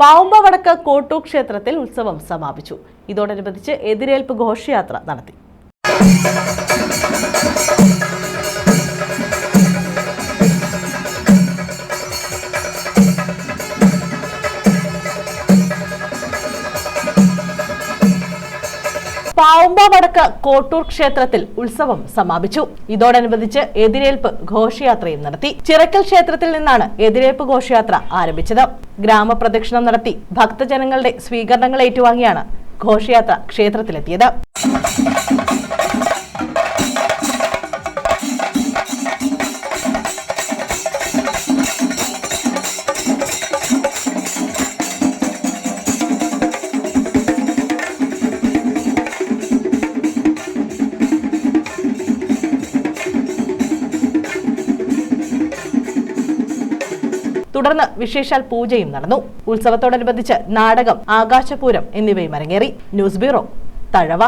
പാവുമ്പ വടക്ക് ക്ഷേത്രത്തിൽ ഉത്സവം സമാപിച്ചു. ഇതോടനുബന്ധിച്ച് എതിരേൽപ്പ് ഘോഷയാത്ര നടത്തി. പാവുമ്പ കോട്ടൂർ ക്ഷേത്രത്തിൽ ഉത്സവം സമാപിച്ചു. ഇതോടനുബന്ധിച്ച് എതിരേൽപ്പ് ഘോഷയാത്രയും നടത്തി. ചിറക്കൽ ക്ഷേത്രത്തിൽ നിന്നാണ് എതിരേൽപ്പ് ഘോഷയാത്ര ആരംഭിച്ചത്. ഗ്രാമപ്രദക്ഷിണം നടത്തി ഭക്തജനങ്ങളുടെ സ്വീകരണങ്ങൾ ഏറ്റുവാങ്ങിയാണ് ഘോഷയാത്ര ക്ഷേത്രത്തിലെത്തിയത്. തുടർന്ന് വിശേഷാൽ പൂജയും നടന്നു. ഉത്സവത്തോടനുബന്ധിച്ച് നാടകം ആകാശപൂരം എന്നിവയും അരങ്ങേറി. News bureau Thazhava.